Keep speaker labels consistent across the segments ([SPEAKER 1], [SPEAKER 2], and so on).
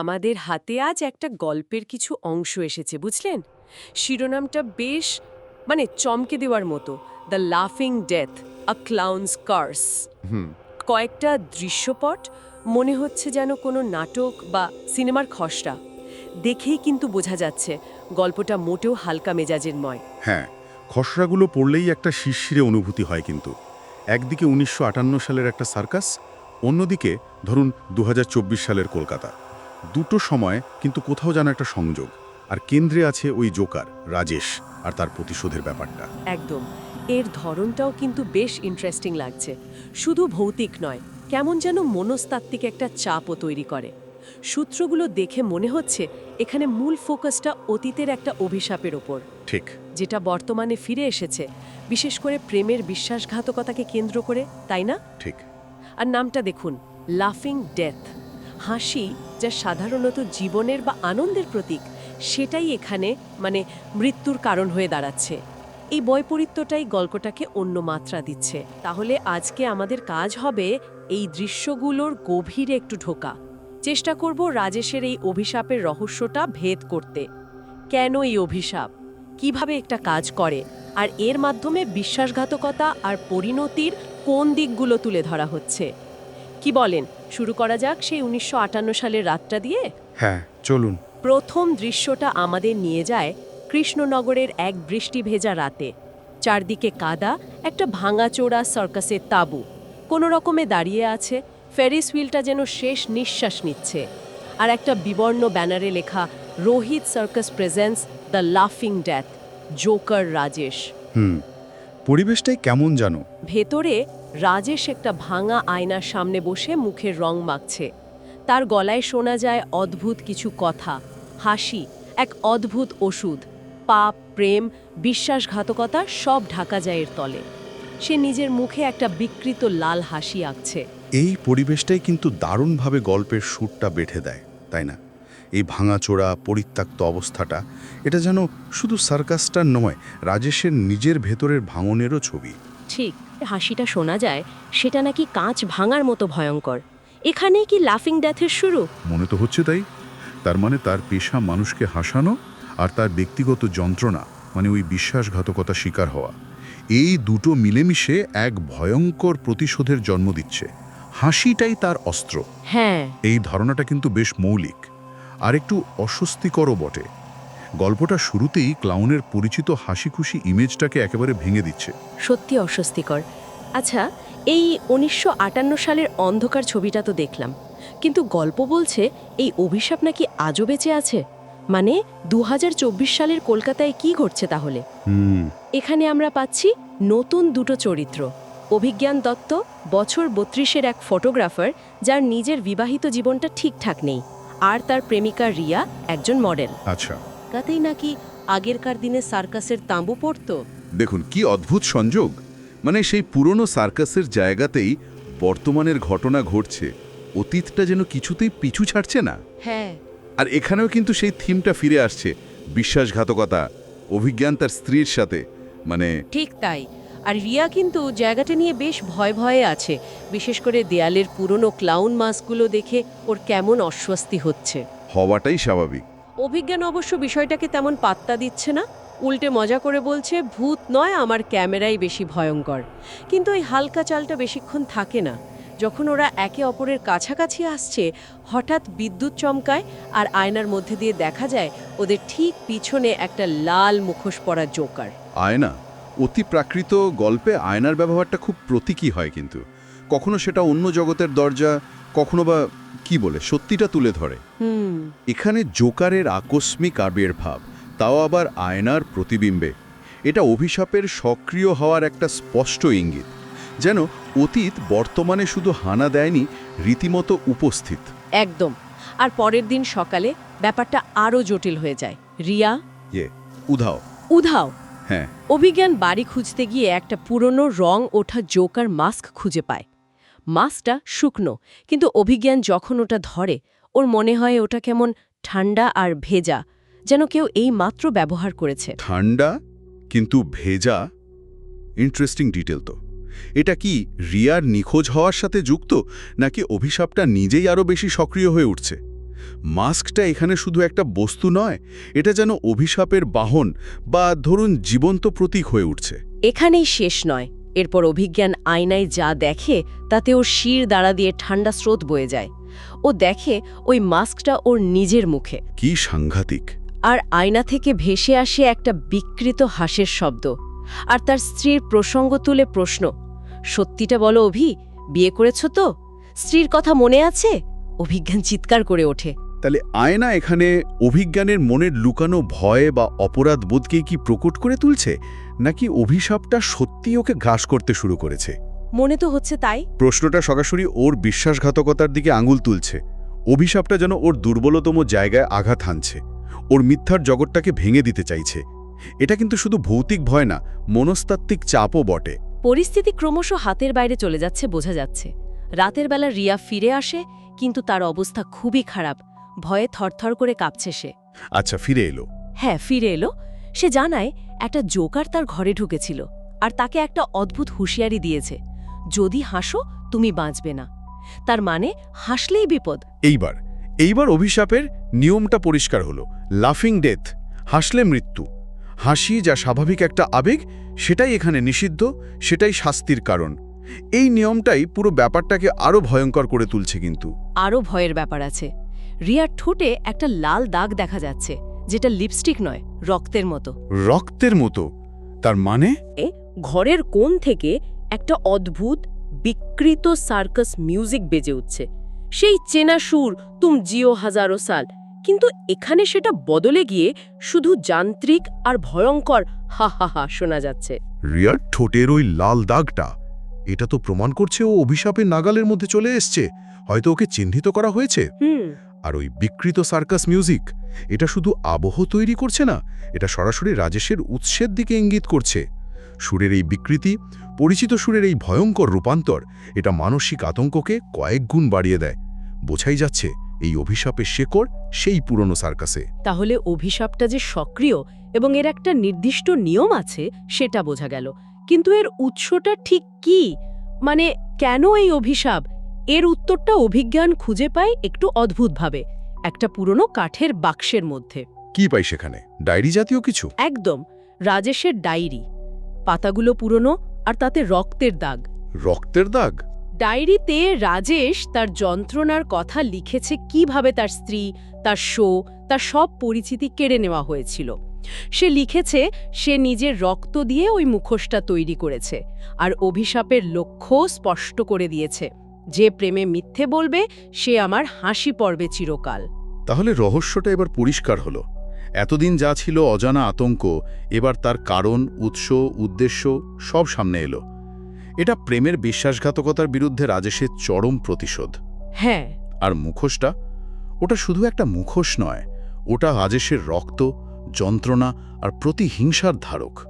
[SPEAKER 1] আমাদের হাতে আজ একটা গল্পের কিছু অংশ এসেছে বুঝলেন? শিরোনামটা বেশ মানে চমকে দেওয়ার মতো। দ্য লাফিং ডেথ আ ক্লাউন্স কার্স কয়েকটা দৃশ্যপট মনে হচ্ছে যেন কোনো নাটক বা সিনেমার খসড়া। দেখেই কিন্তু বোঝা যাচ্ছে গল্পটা মোটেও হালকা মেজাজের নয়।
[SPEAKER 2] হ্যাঁ খসড়াগুলো পড়লেই একটা শিরশিরে অনুভূতি হয় কিন্তু। একদিকে উনিশশো আটান্ন সালের একটা সার্কাস অন্যদিকে ধরুন দু হাজার চব্বিশ সালের কলকাতা। দুটো সময় কিন্তু কোথাও যেন একটা সংযোগ। আর কেন্দ্রে আছে ওই জোকার রাজেশ আর তার প্রতিশোধের ব্যাপারটা।
[SPEAKER 1] একদম। এর ধরনটাও কিন্তু বেশ ইন্টারেস্টিং লাগছে। শুধু ভৌতিক নয় কেমন যেন মনস্তাত্ত্বিক একটা চাপও তৈরি করে। সূত্রগুলো দেখে মনে হচ্ছে এখানে মূল ফোকাসটা অতীতের একটা অভিশাপের ওপর।
[SPEAKER 2] ঠিক।
[SPEAKER 1] যেটা বর্তমানে ফিরে এসেছে বিশেষ করে প্রেমের বিশ্বাসঘাতকতাকে কেন্দ্র করে তাই না?
[SPEAKER 2] ঠিক।
[SPEAKER 1] আর নামটা দেখুন লাফিং ডেথ হাসি যা সাধারণত জীবনের বা আনন্দের প্রতীক, সেটাই এখানে মানে মৃত্যুর কারণ হয়ে দাঁড়াচ্ছে। এই বৈপরীত্যটাই গল্পটাকে অন্য মাত্রা দিচ্ছে। তাহলে আজকে আমাদের কাজ হবে এই দৃশ্যগুলোর গভীরে একটু ঢোকা। চেষ্টা করব রাজেশের এই অভিশাপের রহস্যটা ভেদ করতে। কেন এই অভিশাপ? কীভাবে একটা কাজ করে? আর এর মাধ্যমে বিশ্বাসঘাতকতা আর পরিণতির কোন দিকগুলো তুলে ধরা হচ্ছে? কি বলেন? শুরু করা যাক সেই উনিশশো সালের রাতটা দিয়ে?
[SPEAKER 2] হ্যাঁ চলুন।
[SPEAKER 1] প্রথম দৃশ্যটা আমাদের নিয়ে যায় কৃষ্ণনগরের এক বৃষ্টি ভেজা রাতে। চারদিকে কাদা একটা ভাঙাচোরা সার্কাসের তাঁবু। কোনো রকমে দাঁড়িয়ে আছে ফেরিস হুইলটা যেন শেষ নিঃশ্বাস নিচ্ছে। আর একটা বিবর্ণ ব্যানারে লেখা রোহিত সার্কাস প্রেজেন্স দ্য লাফিং ডেথ জোকার রাজেশ।
[SPEAKER 2] হুম পরিবেশটাই কেমন জানো?
[SPEAKER 1] ভেতরে রাজেশ একটা ভাঙা আয়নার সামনে বসে মুখের রং মাখছে। তার গলায় শোনা যায় অদ্ভুত কিছু কথা। হাসি এক অদ্ভুত ওষুধ। পাপ প্রেম বিশ্বাসঘাতকতা সব ঢাকা যায় এর তলে। সে নিজের মুখে একটা বিকৃত লাল হাসি আঁকছে।
[SPEAKER 2] এই পরিবেশটাই কিন্তু দারুণভাবে গল্পের সুরটা বেঁধে দেয় তাই না? এই ভাঙাচোরা পরিত্যক্ত অবস্থাটা এটা যেন শুধু সার্কাসটা নয় রাজেশের নিজের ভেতরের ভাঙনেরও ছবি।
[SPEAKER 1] ঠিক। হাসিটা শোনা যায় সেটা নাকি কাঁচ ভাঙার মতো ভয়ঙ্কর। এখানে কি লাফিং ডেথের শুরু?
[SPEAKER 3] মনে তো হচ্ছে তাই। তার মানে তার পেশা মানুষকে হাসানো আর তার ব্যক্তিগত যন্ত্রণা মানে ওই বিশ্বাসঘাতকতা শিকার হওয়া। এই দুটো মিলেমিশে এক ভয়ঙ্কর প্রতিশোধের জন্ম দিচ্ছে। হাসিটাই তার অস্ত্র।
[SPEAKER 1] হ্যাঁ।
[SPEAKER 3] এই ধারণাটা কিন্তু বেশ মৌলিক। আর একটু অস্বস্তিকরও বটে। গল্পটা শুরুতেই ক্লাউনের পরিচিত হাসি খুশি ইমেজটাকে একেবারে ভেঙে দিচ্ছে।
[SPEAKER 1] সত্যি অস্বস্তিকর। আচ্ছা এই উনিশশো আটান্ন সালের অন্ধকার ছবিটা তো দেখলাম। কিন্তু গল্প বলছে এই অভিশাপ নাকি আজও বেঁচে আছে? মানে দু হাজার চব্বিশ সালের কলকাতায় কি ঘটছে তাহলে? এখানে আমরা পাচ্ছি নতুন দুটো চরিত্র। অভিজ্ঞান দত্ত বছর বত্রিশের এক ফটোগ্রাফার যার নিজের বিবাহিত জীবনটা ঠিকঠাক নেই। আর তার প্রেমিকা রিয়া একজন মডেল।
[SPEAKER 3] আচ্ছা।
[SPEAKER 1] কাতেই নাকি আগেরকার দিনে সার্কাসের তাঁবু পড়তো?
[SPEAKER 4] দেখুন কি অদ্ভুত সংযোগ। মানে সেই পুরনো সার্কাসের জায়গাতেই বর্তমানের ঘটনা ঘটছে। অতীতটা যেন কিছুতেই পিছু ছাড়ছে না।
[SPEAKER 1] হ্যাঁ।
[SPEAKER 4] আর এখানেও কিন্তু সেই থিমটা ফিরে আসছে বিশ্বাসঘাতকতা অভিজ্ঞান তার স্ত্রীর সাথে। মানে
[SPEAKER 1] ঠিক তাই। আর রিয়া কিন্তু জায়গাটা নিয়ে বেশ ভয় ভয়ে আছে। বিশেষ করে দেয়ালের পুরনো ক্লাউন মাস্কগুলো দেখে ওর কেমন অস্বস্তি হচ্ছে।
[SPEAKER 4] হওয়াটাই স্বাভাবিক।
[SPEAKER 1] অভিজ্ঞান অবশ্য বিষয়টাকে তেমন পাত্তা দিচ্ছে না। উল্টে মজা করে বলছে, ভূত নয়, আমার ক্যামেরাই বেশি ভয়ঙ্কর। কিন্তু ওই হালকা চালটা বেশিক্ষণ থাকে না। যখন ওরা একে অপরের কাছাকাছি আসছে, হঠাৎ বিদ্যুৎ চমকায় আর আয়নার মধ্যে দিয়ে দেখা যায়, ওদের ঠিক পিছনে একটা লাল মুখোশ পরা জোকার।
[SPEAKER 4] আয়না? অতি প্রাকৃত গল্পে আয়নার ব্যবহারটা খুব প্রতীকী হয় কিন্তু। কখনো সেটা অন্য জগতের দরজা কখনো বা কি বলে সত্যিটা তুলে ধরে।
[SPEAKER 1] হুম।
[SPEAKER 4] এখানে জোকারের আকস্মিক আবির্ভাব তাও আবার আয়নার প্রতিবিম্বে। এটা অভিশাপের সক্রিয় হওয়ার একটা স্পষ্ট ইঙ্গিত। যেন অতীত বর্তমানে শুধু হানা দেয়নি রীতিমতো উপস্থিত।
[SPEAKER 1] একদম। আর পরের দিন সকালে ব্যাপারটা আরও জটিল হয়ে যায়। রিয়া?
[SPEAKER 4] ইয়ে উধাও।
[SPEAKER 1] উধাও?
[SPEAKER 4] হ্যাঁ।
[SPEAKER 1] অভিজ্ঞান বাড়ি খুঁজতে গিয়ে একটা পুরনো রং ওঠা জোকার মাস্ক খুঁজে পায়। মাস্কটা শুকনো কিন্তু অভিজ্ঞান যখন ওটা ধরে ওর মনে হয় ওটা কেমন ঠান্ডা আর ভেজা যেন কেউ এই মাত্র ব্যবহার করেছে।
[SPEAKER 4] ঠান্ডা কিন্তু ভেজা? ইন্টারেস্টিং ডিটেল তো। এটা কি রিয়ার নিখোঁজ হওয়ার সাথে যুক্ত নাকি অভিশাপটা নিজেই আরও বেশি সক্রিয় হয়ে উঠছে? মাস্কটা এখানে শুধু একটা বস্তু নয় এটা যেন অভিশাপের বাহন বা ধরুন জীবন্ত প্রতীক হয়ে উঠছে।
[SPEAKER 1] এখানেই শেষ নয়। এরপর অভিজ্ঞান আয়নায় যা দেখে তাতে ওর শির দাঁড়া দিয়ে ঠান্ডা স্রোত বয়ে যায়। ও দেখে ওই মাস্কটা ওর নিজের মুখে।
[SPEAKER 4] কি সাংঘাতিক।
[SPEAKER 1] আর আয়না থেকে ভেসে আসে একটা বিকৃত হাসের শব্দ। আর তার স্ত্রীর প্রসঙ্গ তুলে প্রশ্ন সত্যিটা বলো অভি বিয়ে করেছ তো? স্ত্রীর কথা মনে আছে? অভিজ্ঞান চিৎকার করে ওঠে।
[SPEAKER 4] তাহলে আয়না এখানে অভিজ্ঞানের মনের লুকানো ভয় বা অপরাধ বোধকে কি প্রকট করে তুলছে? নাকি অভিশাপটা সত্যি ওকে ঘাস করতে শুরু করেছে?
[SPEAKER 1] মনে তো হচ্ছে তাই।
[SPEAKER 4] প্রশ্নটা সরাসরি ওর বিশ্বাসঘাতকতার দিকে আঙুল তুলছে। অভিশাপটা যেন ওর দুর্বলতম জায়গায় আঘাত হানছে। ওর মিথ্যার জগৎটাকে ভেঙে দিতে চাইছে। এটা কিন্তু শুধু ভৌতিক ভয় না মনস্তাত্ত্বিক চাপও বটে।
[SPEAKER 1] পরিস্থিতি ক্রমশ হাতের বাইরে চলে যাচ্ছে বোঝা যাচ্ছে। রাতের বেলা রিয়া ফিরে আসে কিন্তু তার অবস্থা খুবই খারাপ। ভয়ে থরথর করে কাঁপছে সে।
[SPEAKER 4] আচ্ছা ফিরে এলো।
[SPEAKER 1] হ্যাঁ ফিরে এলো। সে জানায় একটা জোকার তার ঘরে ঢুকেছিল আর তাকে একটা অদ্ভুত হুঁশিয়ারি দিয়েছে যদি হাসো তুমি বাঁচবে না। তার মানে হাসলেই বিপদ।
[SPEAKER 4] এইবার এইবার অভিশাপের নিয়মটা পরিষ্কার হলো। লাফিং ডেথ হাসলে মৃত্যু। হাসি যা স্বাভাবিক একটা আবেগ সেটাই এখানে নিষিদ্ধ সেটাই শাস্তির কারণ। এই নিয়মটাই পুরো ব্যাপারটাকে আরও ভয়ঙ্কর করে তুলছে কিন্তু।
[SPEAKER 1] আরও ভয়ের ব্যাপার আছে। রিয়ার ঠোঁটে একটা লাল দাগ দেখা যাচ্ছে। যেটা লিপস্টিক নয় রক্তের মতো।
[SPEAKER 4] রক্তের মতো? তার মানে?
[SPEAKER 1] ঘরের কোণ থেকে একটা অদ্ভুত বিকৃত সার্কাস মিউজিক বেজে উঠছে। সেই চেনা সুর তুম জিও হাজারো সাল। কিন্তু এখানে সেটা বদলে গিয়ে শুধু যান্ত্রিক আর ভয়ঙ্কর হা হা হা শোনা যাচ্ছে।
[SPEAKER 3] রিয়ার ঠোঁটের ওই লাল দাগটা এটা তো প্রমাণ করছে ও অভিশাপের নাগালের মধ্যে চলে এসছে। হয়তো ওকে চিহ্নিত করা হয়েছে। আর ওই বিকৃত সার্কাস মিউজিক, এটা শুধু আবহ তৈরি করছে না, এটা সরাসরি রাজেশের উৎসের দিকে ইঙ্গিত করছে। সুরের এই বিকৃতি, পরিচিত সুরের এই ভয়ঙ্কর রূপান্তর, এটা মানসিক আতঙ্ককে কয়েক গুণ বাড়িয়ে দেয়। বোঝাই যাচ্ছে, এই অভিশাপের শেকড় সেই পুরনো সার্কাসে।
[SPEAKER 1] তাহলে অভিশাপটা যে সক্রিয় এবং এর একটা নির্দিষ্ট নিয়ম আছে, সেটা বোঝা গেল। কিন্তু এর উৎসটা ঠিক কি? মানে কেন এই অভিশাপ? এর উত্তরটা অভিজ্ঞান খুঁজে পায় একটু অদ্ভুতভাবে একটা পুরনো কাঠের বাক্সের মধ্যে।
[SPEAKER 3] কি পাই সেখানে? ডায়েরি জাতীয় কিছু?
[SPEAKER 1] একদম রাজেশের ডায়েরি। পাতাগুলো পুরনো আর তাতে রক্তের দাগ।
[SPEAKER 3] রক্তের দাগ?
[SPEAKER 1] ডায়েরিতে রাজেশ তার যন্ত্রণার কথা লিখেছে কীভাবে তার স্ত্রী তার শো তার সব পরিচিতি কেড়ে নেওয়া হয়েছিল। সে লিখেছে সে নিজের রক্ত দিয়ে ওই মুখোশটা তৈরি করেছে আর অভিশাপের লক্ষ্য স্পষ্ট করে দিয়েছে। যে প্রেমে মিথ্যে বলবে সে আমার হাসি পড়বে চিরকাল।
[SPEAKER 3] তাহলে রহস্যটা এবার পরিষ্কার হলো। এতদিন যা ছিল অজানা আতঙ্ক এবার তার কারণ উৎস উদ্দেশ্য সব সামনে এলো। এটা প্রেমের বিশ্বাসঘাতকতার বিরুদ্ধে রাজেশের চরম প্রতিশোধ।
[SPEAKER 1] হ্যাঁ।
[SPEAKER 3] আর মুখোশটা? ওটা শুধু একটা মুখোশ নয় ওটা রাজেশের রক্ত যন্ত্রণা আর প্রতিহিংসার ধারক।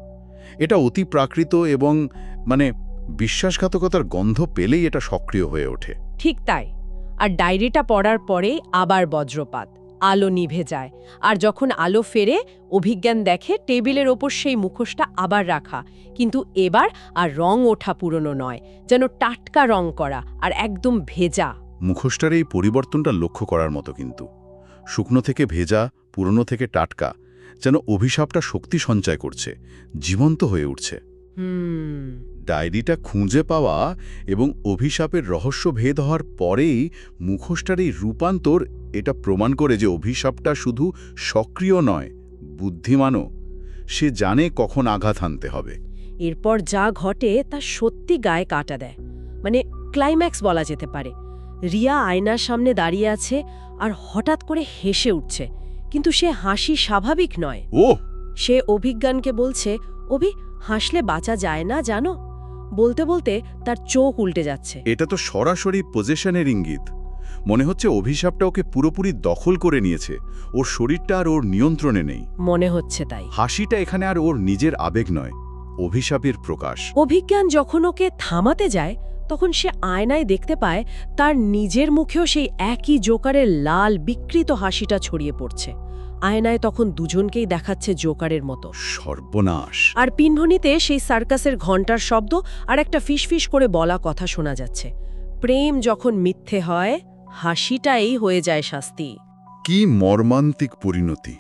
[SPEAKER 3] এটা অতি প্রাকৃত এবং মানে বিশ্বাসঘাতকতার গন্ধ পেলেই এটা সক্রিয় হয়ে ওঠে।
[SPEAKER 1] ঠিক তাই। আর ডায়েরিটা পড়ার পরেই আবার বজ্রপাত আলো নিভে যায়। আর যখন আলো ফেরে অভিজ্ঞান দেখে টেবিলের ওপর সেই মুখোশটা আবার রাখা। কিন্তু এবার আর রং ওঠা পুরনো নয় যেন টাটকা রং করা আর একদম ভেজা।
[SPEAKER 3] মুখোশটার এই পরিবর্তনটা লক্ষ্য করার মতো কিন্তু। শুকনো থেকে ভেজা পুরনো থেকে টাটকা যেন অভিশাপটা শক্তি সঞ্চয় করছে জীবন্ত হয়ে উঠছে।
[SPEAKER 1] হুম।
[SPEAKER 3] ডায়েরিটা খুঁজে পাওয়া এবং অভিশাপের রহস্য ভেদ হওয়ার পরেই মুখোশটার এই রূপান্তর এটা প্রমাণ করে যে অভিশাপটা শুধু সক্রিয় নয় বুদ্ধিমানও। সে জানে কখন আঘাত হানতে হবে।
[SPEAKER 1] এরপর যা ঘটে তা সত্যি গায়ে কাটা দেয়। মানে ক্লাইম্যাক্স বলা যেতে পারে। রিয়া আয়নার সামনে দাঁড়িয়ে আছে আর হঠাৎ করে হেসে উঠছে। কিন্তু সে হাসি স্বাভাবিক নয়।
[SPEAKER 3] ও
[SPEAKER 1] সে অভিজ্ঞানকে বলছে অভি হাসলে বাঁচা যায় না জানো? বলতে বলতে তার চোখ উল্টে যাচ্ছে।
[SPEAKER 3] এটা তো সরাসরি পজিশনের ইঙ্গিত।
[SPEAKER 4] মনে হচ্ছে অভিশাপটা ওকে পুরোপুরি দখল করে নিয়েছে। ওর শরীরটা আর ওর নিয়ন্ত্রণে নেই।
[SPEAKER 1] মনে হচ্ছে তাই।
[SPEAKER 4] হাসিটা এখানে আর ওর নিজের আবেগ নয় অভিশাপের প্রকাশ।
[SPEAKER 1] অভিজ্ঞান যখন ওকে থামাতে যায় তখন সে আয়নায় দেখতে পায় তার নিজের মুখেও সেই একই জোকারের লাল বিকৃত হাসিটা ছড়িয়ে পড়ছে। আয়নায় তখন দুজনকেই দেখাচ্ছে জোকারের মতো।
[SPEAKER 4] সর্বনাশ।
[SPEAKER 1] আর পিনভনিতে সেই সার্কাসের ঘণ্টার শব্দ আর একটা ফিসফিস করে বলা কথা শোনা যাচ্ছে। প্রেম যখন মিথ্যে হয় হাসিটাই হয়ে যায় শাস্তি।
[SPEAKER 3] কি মর্মান্তিক পরিণতি।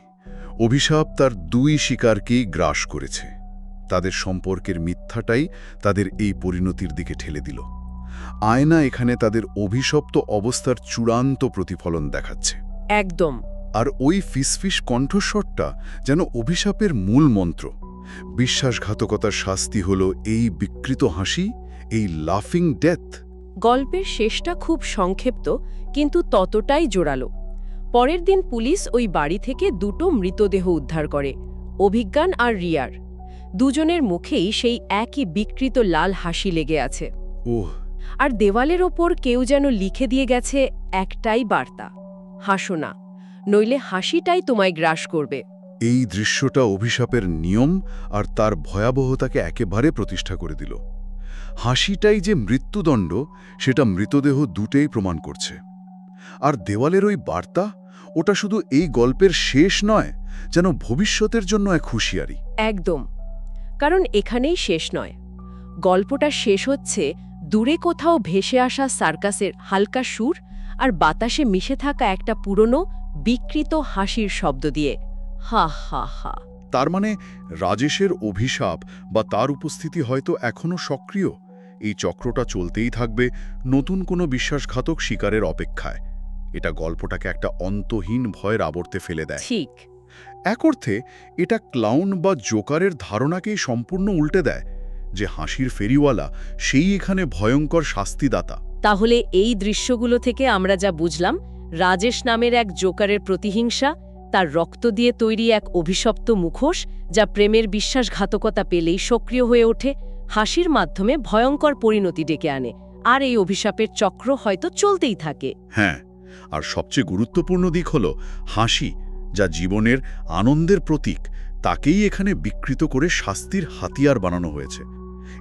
[SPEAKER 3] অভিশাপ তার দুই শিকারকেই গ্রাস করেছে। তাদের সম্পর্কের মিথ্যাটাই তাদের এই পরিণতির দিকে ঠেলে দিল। আয়না এখানে তাদের অভিশপ্ত অবস্থার চূড়ান্ত প্রতিফলন দেখাচ্ছে।
[SPEAKER 1] একদম।
[SPEAKER 3] আর ওই ফিসফিস কণ্ঠস্বরটা যেন অভিশাপের মূল মন্ত্র। বিশ্বাসঘাতকতার শাস্তি হল এই বিকৃত হাসি এই লাফিং ডেথ
[SPEAKER 1] গল্পের শেষটা খুব সংক্ষিপ্ত কিন্তু ততটাই জোরালো। পরের দিন পুলিশ ওই বাড়ি থেকে দুটো মৃতদেহ উদ্ধার করে অভিজ্ঞান আর রিয়ার। দুজনের মুখেই সেই একই বিকৃত লাল হাসি লেগে আছে।
[SPEAKER 3] ওহ।
[SPEAKER 1] আর দেওয়ালের ওপর কেউ যেন লিখে দিয়ে গেছে একটাই বার্তা হাসো না। নইলে হাসিটাই তোমায় গ্রাস করবে।
[SPEAKER 3] এই দৃশ্যটা অভিশাপের নিয়ম আর তার ভয়াবহতাকে একেবারে প্রতিষ্ঠা করে দিল। হাসিটাই যে মৃত্যুদণ্ড সেটা মৃতদেহ দুটেই প্রমাণ করছে। আর দেওয়ালের ওই বার্তা ওটা শুধু এই গল্পের শেষ নয় যেন ভবিষ্যতের জন্য এক হুঁশিয়ারি।
[SPEAKER 1] একদম। কারণ এখানেই শেষ নয়। গল্পটা শেষ হচ্ছে দূরে কোথাও ভেসে আসা সার্কাসের হালকা সুর আর বাতাসে মিশে থাকা একটা পুরনো বিকৃত হাসির শব্দ দিয়ে হা হা হা।
[SPEAKER 3] তার মানে রাজেশের অভিশাপ বা তার উপস্থিতি হয়তো এখনও সক্রিয়। এই চক্রটা চলতেই থাকবে নতুন কোনো বিশ্বাসঘাতক শিকারের অপেক্ষায়। এটা গল্পটাকে একটা অন্তহীন ভয়ের আবর্তে ফেলে দেয়।
[SPEAKER 1] ঠিক।
[SPEAKER 3] এক অর্থে এটা ক্লাউন বা জোকারের ধারণাকেই সম্পূর্ণ উল্টে দেয় যে হাসির ফেরিওয়ালা সেই এখানে ভয়ঙ্কর শাস্তিদাতা।
[SPEAKER 1] তাহলে এই দৃশ্যগুলো থেকে আমরা যা বুঝলাম রাজেশ নামের এক জোকারের প্রতিহিংসা, তার রক্ত দিয়ে তৈরি এক অভিশপ্ত মুখোশ, যা প্রেমের বিশ্বাসঘাতকতা পেলেই সক্রিয় হয়ে ওঠে, হাসির মাধ্যমে ভয়ঙ্কর পরিণতি ডেকে আনে, আর এই অভিশাপের চক্র হয়তো চলতেই থাকে।
[SPEAKER 3] হ্যাঁ আর সবচেয়ে গুরুত্বপূর্ণ দিক হল হাসি, যা জীবনের আনন্দের প্রতীক, তাকেই এখানে বিকৃত করে শাস্তির হাতিয়ার বানানো হয়েছে।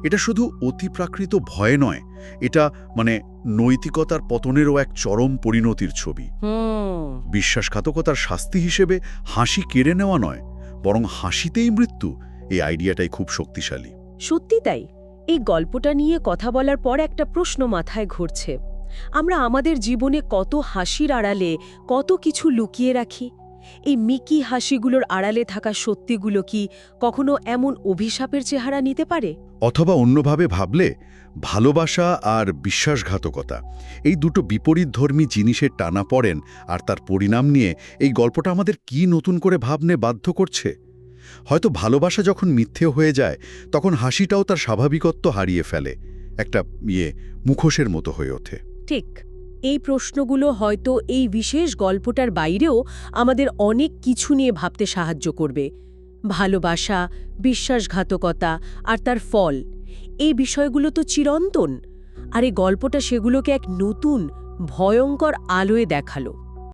[SPEAKER 3] এটা শুধু অতিপ্রাকৃত ভয় নয় এটা মানে নৈতিকতার পতনেরও এক চরম পরিণতির ছবি। বিশ্বাসঘাতকতার শাস্তি হিসেবে হাসি কেড়ে নেওয়া নয় বরং হাসিতেই মৃত্যু এই আইডিয়াটাই খুব শক্তিশালী।
[SPEAKER 1] সত্যি তাই? এই গল্পটা নিয়ে কথা বলার পর একটা প্রশ্ন মাথায় ঘুরছে। আমরা আমাদের জীবনে কত হাসির আড়ালে কত কিছু লুকিয়ে রাখি? এই মিকি হাসিগুলোর আড়ালে থাকা সত্যিগুলো কি কখনো এমন অভিশাপের চেহারা নিতে পারে?
[SPEAKER 3] অথবা অন্যভাবে ভাবলে ভালোবাসা আর বিশ্বাসঘাতকতা। এই দুটো বিপরীতধর্মী জিনিসের টানা পড়েন আর তার পরিণাম নিয়ে এই গল্পটা আমাদের কি নতুন করে ভাবনে বাধ্য করছে? হয়তো ভালোবাসা যখন মিথ্যে হয়ে যায়, তখন হাসিটাও তার স্বাভাবিকত্ব হারিয়ে ফেলে, একটা ইয়ে মুখোশের মতো হয়ে ওঠে।
[SPEAKER 1] ঠিক, এই প্রশ্নগুলো হয়তো এই বিশেষ গল্পটার বাইরেও আমাদের অনেক কিছু নিয়ে ভাবতে সাহায্য করবে। ভালোবাসা, বিশ্বাসঘাতকতা আর তার ফল। এই বিষয়গুলো তো চিরন্তন। আর এই গল্পটা সেগুলোকে এক নতুন, ভয়ঙ্কর আলোয় দেখাল।